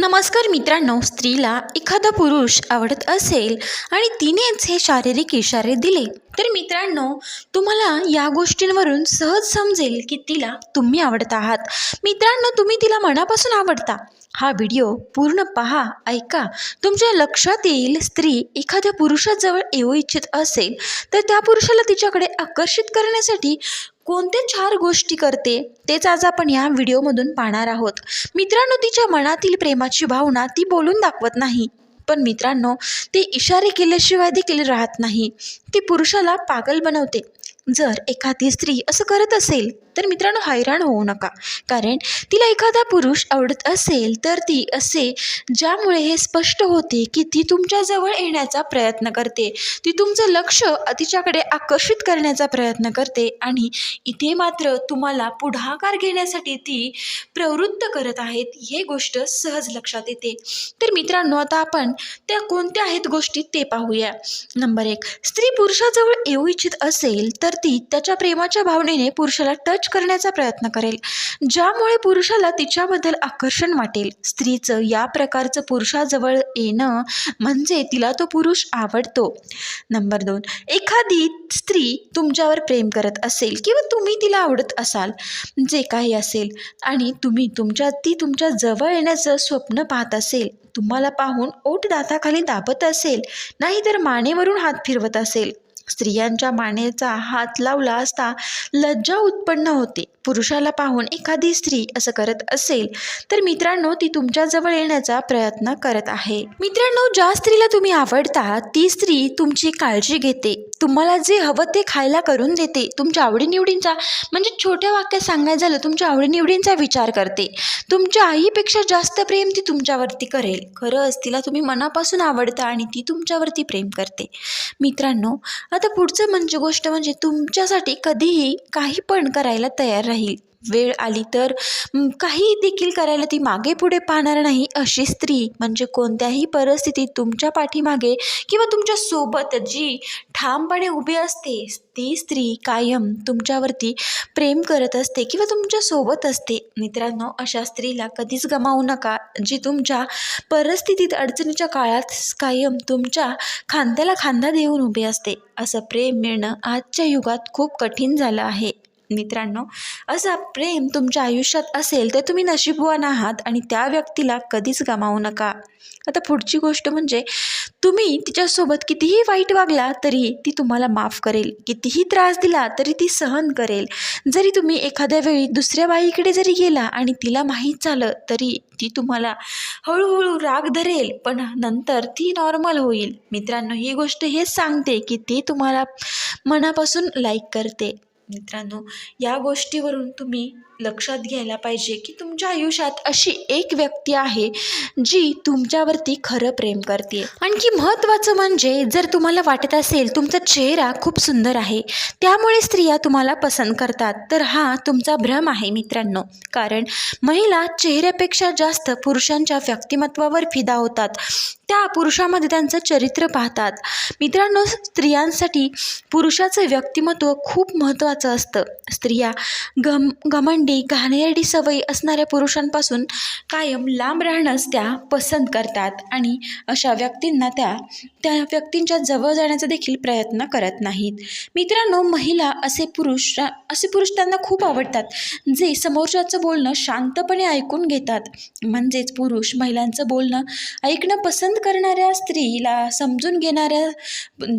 नमस्कार मित्रांनो स्त्रीला एखादा पुरुष आवडत असेल आणि तिनेच हे शारीरिक इशारे दिले तर मित्रांनो तुम्हाला या गोष्टींवरून सहज समजेल की तिला तुम्ही आवडत आहात. मित्रांनो तुम्ही तिला मनापासून आवडता. हा व्हिडिओ पूर्ण पहा ऐका. तुमच्या लक्षात येईल स्त्री एखाद्या पुरुषाजवळ येऊ इच्छित असेल तर त्या पुरुषाला तिच्याकडे आकर्षित करण्यासाठी कोणत्या चार गोष्टी करते तेच आज आपण या व्हिडिओमधून पाहणार आहोत. मित्रांनो तिच्या मनातील प्रेमाची भावना ती बोलून दाखवत नाही. पण मित्रांनो ते इशारे केल्याशिवाय देखील राहत नाही. ती पुरुषाला पागल बनवते. जर एखादी स्त्री असं करत असेल तर मित्रांनो हैराण होऊ नका. कारण तिला एखादा पुरुष आवडत असेल तर ती असे ज्यामुळे हे स्पष्ट होते की ती तुमच्याजवळ येण्याचा प्रयत्न करते. ती तुमचं लक्ष तिच्याकडे आकर्षित करण्याचा प्रयत्न करते आणि इथे मात्र तुम्हाला पुढाकार घेण्यासाठी ती प्रवृत्त करत आहेत हे गोष्ट सहज लक्षात येते. तर मित्रांनो आता आपण त्या कोणत्या आहेत गोष्टी ते पाहूया. नंबर एक स्त्री पुरुषाजवळ येऊ इच्छित असेल तर ती त्याच्या प्रेमाच्या भावनेने पुरुषाला टच करण्याचा प्रयत्न करेल. ज्यामुळे पुरुषाला तिच्याबद्दल आकर्षण वाटेल. स्त्रीचं या प्रकारचं पुरुषाजवळ येणं म्हणजे तिला तो पुरुष आवडतो. नंबर दोन एखादी स्त्री तुमच्यावर प्रेम करत असेल किंवा तुम्ही तिला आवडत असाल जे काही असेल आणि तुम्ही तुमच्या ती तुमच्या जवळ येण्याचं स्वप्न पाहत असेल तुम्हाला पाहून ओट दाताखाली दाबत असेल नाहीतर मानेवरून हात फिरवत असेल स्त्रियांच्या मानेचा हात लावला असता लज्जा उत्पन्न होते. पुरुषाला पाहून एखादी स्त्री असं करत असेल तर मित्रांनो ती तुमच्याजवळ येण्याचा प्रयत्न करत आहे. मित्रांनो ज्या स्त्रीला तुम्ही आवडता ती स्त्री तुमची काळजी घेते. तुम्हाला जे हवं ते खायला करून देते. तुमच्या आवडीनिवडींचा म्हणजे छोट्या वाक्यात सांगायचं झालं तुमच्या आवडीनिवडींचा विचार करते. तुमच्या आईपेक्षा जास्त प्रेम ती तुमच्यावरती करेल. खरंच तिला तुम्ही मनापासून आवडता आणि ती तुमच्यावरती प्रेम करते. मित्रांनो आता पुढचं म्हणजे गोष्ट म्हणजे तुमच्यासाठी कधीही काही पण करायला तयार राहील. वेळ आली तर काही देखील करायला ती मागे पुढे पाहणार नाही अशी स्त्री. म्हणजे कोणत्याही परिस्थितीत तुमच्या पाठीमागे किंवा तुमच्यासोबत जी ठामपणे उभी असते ती स्त्री कायम तुमच्यावरती प्रेम करत असते किंवा तुमच्यासोबत असते. मित्रांनो अशा स्त्रीला कधीच गमावू नका जी तुमच्या परिस्थितीत अडचणीच्या काळात कायम तुमच्या खांद्याला खांदा देऊन उभी असते. असं प्रेम मिळणं आजच्या युगात खूप कठीण झालं आहे. मित्रांनो असा प्रेम तुमच्या आयुष्यात असेल तर तुम्ही नशीबवान आहात आणि त्या व्यक्तीला कधीच गमावू नका. आता पुढची गोष्ट म्हणजे तुम्ही तिच्यासोबत कितीही वाईट वागला तरी ती तुम्हाला माफ करेल. कितीही त्रास दिला तरी ती सहन करेल. जरी तुम्ही एखाद्या वेळी दुसऱ्या बाईकडे जरी गेला आणि तिला माहीत झालं तरी ती तुम्हाला हळूहळू राग धरेल पण नंतर ती नॉर्मल होईल. मित्रांनो ही गोष्ट हेच सांगते की ती तुम्हाला मनापासून लाईक करते. मित्रांनो या गोष्टीवरून तुम्ही लक्षात घ्यायला पाहिजे की तुमच्या आयुष्यात अशी एक व्यक्ती आहे जी तुमच्यावरती खरं प्रेम करते. आणखी महत्त्वाचं म्हणजे जर तुम्हाला वाटत असेल तुमचा चेहरा खूप सुंदर आहे त्यामुळे स्त्रिया तुम्हाला पसंत करतात. तर हा तुमचा भ्रम आहे मित्रांनो. कारण महिला चेहऱ्यापेक्षा जास्त पुरुषांच्या व्यक्तिमत्वावर फिदा होतात. त्या पुरुषामध्ये त्यांचं चरित्र पाहतात. मित्रांनो स्त्रियांसाठी पुरुषाचं व्यक्तिमत्व खूप महत्त्वाचं असतं. स्त्रिया गम घमंडी घाणेरडी सवयी असणाऱ्या पुरुषांपासून कायम लांब राहणंच त्या पसंत करतात आणि अशा व्यक्तींना त्या त्या व्यक्तींच्या जवळ जाण्याचा देखील प्रयत्न करत नाहीत. मित्रांनो महिला असे पुरुष असे पुरुष त्यांना खूप आवडतात जे समोरच्याचं बोलणं शांतपणे ऐकून घेतात. म्हणजेच पुरुष महिलांचं बोलणं ऐकणं पसंत करणाऱ्या स्त्रीला समजून घेणाऱ्या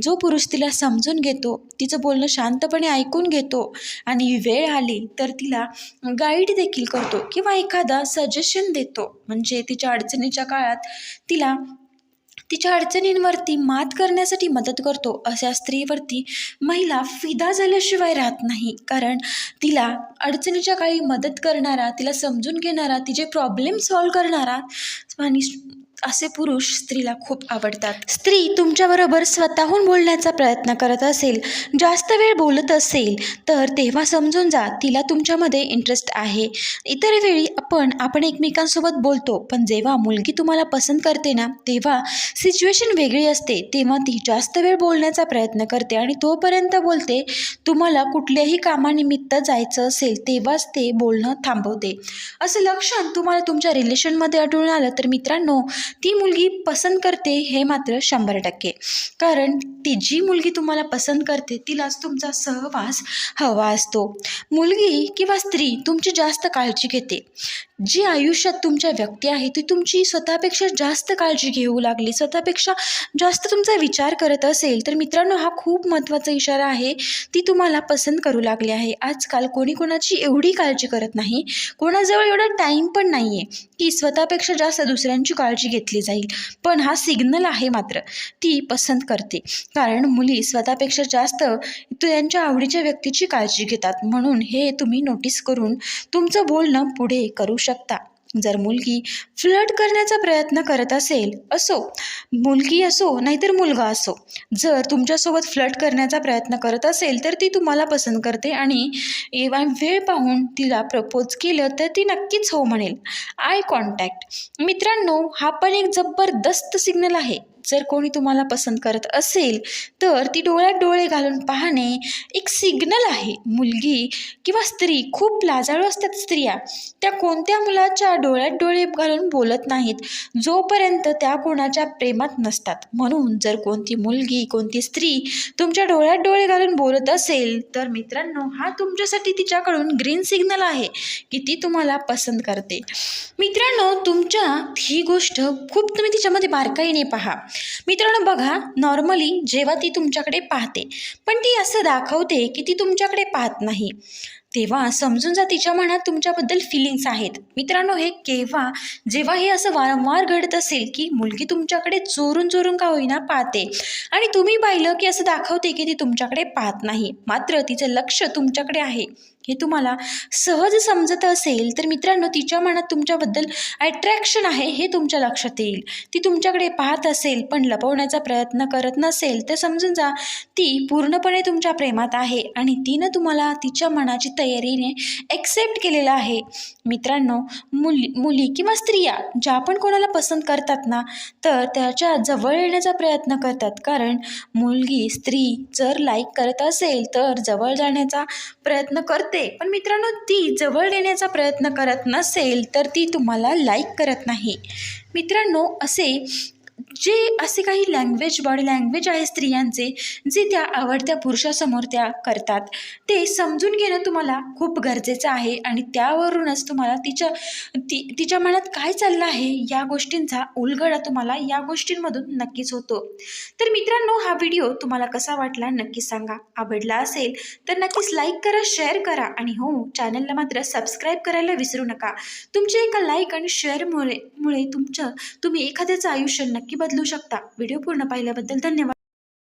जो पुरुष तिला समजून घेतो तिचं बोलणं शांतपणे ऐकून घेतो आणि वेळ आली तर तिला गाईड देखील करतो किंवा एखादा सजेशन देतो. म्हणजे तिच्या अडचणीच्या काळात तिला तिच्या अडचणींवरती मात करण्यासाठी मदत करतो. अशा स्त्रीवरती महिला फिदा झाल्याशिवाय राहत नाही. कारण तिला अडचणीच्या काळी मदत करणारा तिला समजून घेणारा तिचे प्रॉब्लेम सॉल्व करणारा आणि असे पुरुष स्त्रीला खूप आवडतात. स्त्री तुमच्याबरोबर स्वतःहून बोलण्याचा प्रयत्न करत असेल जास्त वेळ बोलत असेल तर तेव्हा समजून जा तिला तुमच्यामध्ये इंटरेस्ट आहे. इतर वेळी आपण आपण एकमेकांसोबत बोलतो पण जेव्हा मुलगी तुम्हाला पसंत करते ना तेव्हा सिच्युएशन वेगळी असते. तेव्हा ती जास्त वेळ बोलण्याचा प्रयत्न करते आणि तोपर्यंत बोलते तुम्हाला कुठल्याही कामानिमित्त जायचं असेल तेव्हाच ते बोलणं थांबवते. असं लक्षण तुम्हाला तुमच्या रिलेशनमध्ये आढळून आलं तर मित्रांनो ती मुलगी पसंत करते हे मात्र शंभर टक्के. कारण ती जी मुलगी तुम्हाला पसंत करते तिलाच तुमचा सहवास हवा असतो. मुलगी किंवा स्त्री तुमची जास्त काळजी घेते. जी आयुष्यात तुमच्या व्यक्ती आहे ती तुमची स्वतःपेक्षा जास्त काळजी घेऊ लागली स्वतःपेक्षा जास्त तुमचा विचार करत असेल तर मित्रांनो हा खूप महत्त्वाचा इशारा आहे. ती तुम्हाला पसंत करू लागली आहे. आजकाल कोणी कोणाची एवढी काळजी करत नाही. कोणाजवळ एवढा टाईम पण नाही आहे की स्वतःपेक्षा जास्त दुसऱ्यांची काळजी घेतली जाईल. पण हा सिग्नल आहे मात्र ती पसंत करते. कारण मुली स्वतःपेक्षा जास्त त्यांच्या आवडीच्या व्यक्तीची काळजी घेतात. म्हणून हे तुम्ही नोटीस करून तुमचं बोलणं पुढे करू शकता. जर मुलगी फ्लर्ट करण्याचा प्रयत्न करत असेल असो मुलगी असो नाहीतर मुलगा असो जर तुमच्यासोबत फ्लर्ट करण्याचा प्रयत्न करत असेल तर ती तुम्हाला पसंत करते आणि एव्हा वेळ पाहून तिला प्रपोज केलं तर ती नक्कीच हो म्हणेल. आय कॉन्टॅक्ट मित्रांनो हा पण एक जबरदस्त सिग्नल आहे. जर कोणी तुम्हाला पसंत करत असेल तर ती डोळ्यात डोळे घालून पाहणे एक सिग्नल आहे. मुलगी किंवा स्त्री खूप लाजाळू असतात स्त्रिया. त्या कोणत्या मुलाच्या डोळ्यात डोळे घालून बोलत नाहीत जोपर्यंत त्या कोणाच्या प्रेमात नसतात. म्हणून जर कोणती मुलगी कोणती स्त्री तुमच्या डोळ्यात डोळे घालून बोलत असेल तर मित्रांनो हा तुमच्यासाठी तिच्याकडून ग्रीन सिग्नल आहे की ती तुम्हाला पसंत करते. मित्रांनो तुमच्या ही गोष्ट खूप तुम्ही तिच्यामध्ये बारकाईने पहा. मित्रांनो बघा नॉर्मली जेव्हा ती तुमच्याकडे पाहते पण ती असं दाखवते की ती तुमच्याकडे पाहत नाही. तेव्हा समजून जा तिच्या मनात तुमच्याबद्दल फिलिंग्स आहेत. मित्रांनो हे केव्हा जेव्हा हे असं वारंवार घडत असेल की मुलगी तुमच्याकडे चोरून चोरून का होईना पाहते आणि तुम्ही पाहिलं की असं दाखवते की ती तुमच्याकडे पाहत नाही. मात्र तिचं लक्ष तुमच्याकडे आहे. हे तुम्हाला सहज समजत असेल तर मित्रांनो तिच्या मनात तुमच्याबद्दल अट्रॅक्शन आहे हे तुमच्या लक्षात येईल. ती तुमच्याकडे पाहत असेल पण लपवण्याचा प्रयत्न करत नसेल तर समजून जा ती पूर्णपणे तुमच्या प्रेमात आहे आणि तिनं तुम्हाला तिच्या मनाची तयारीने ॲक्सेप्ट केलेलं आहे. मित्रांनो मुली मुली किंवा स्त्रिया ज्या पण कोणाला पसंत करतात ना तर त्याच्याजवळ येण्याचा प्रयत्न करतात. कारण मुलगी स्त्री जर लाईक करत असेल तर जवळ जाण्याचा प्रयत्न करत पण मित्रांनो ती जवळ येण्याचा प्रयत्न करत नसेल तर ती तुम्हाला लाईक करत नाही. मित्रांनो असे जे असे काही लँग्वेज बॉडी लँग्वेज आहे स्त्रियांचे जे त्या आवडत्या पुरुषासमोर त्या करतात ते समजून घेणं तुम्हाला खूप गरजेचं आहे आणि त्यावरूनच तुम्हाला तिच्या ती तिच्या मनात काय चाललं आहे या गोष्टींचा उलगडा तुम्हाला या गोष्टींमधून नक्कीच होतो. तर मित्रांनो हा व्हिडिओ तुम्हाला कसा वाटला नक्की सांगा. आवडला असेल तर नक्कीच लाईक करा शेअर करा आणि हो चॅनलला मात्र सबस्क्राईब करायला विसरू नका. तुमच्या एका लाईक आणि शेअरमुळे मुळे तुमचं तुम्ही एखाद्याचं आयुष्य नक्की नक्की बदलू शकता. व्हिडिओ पूर्ण पाहिल्याबद्दल धन्यवाद.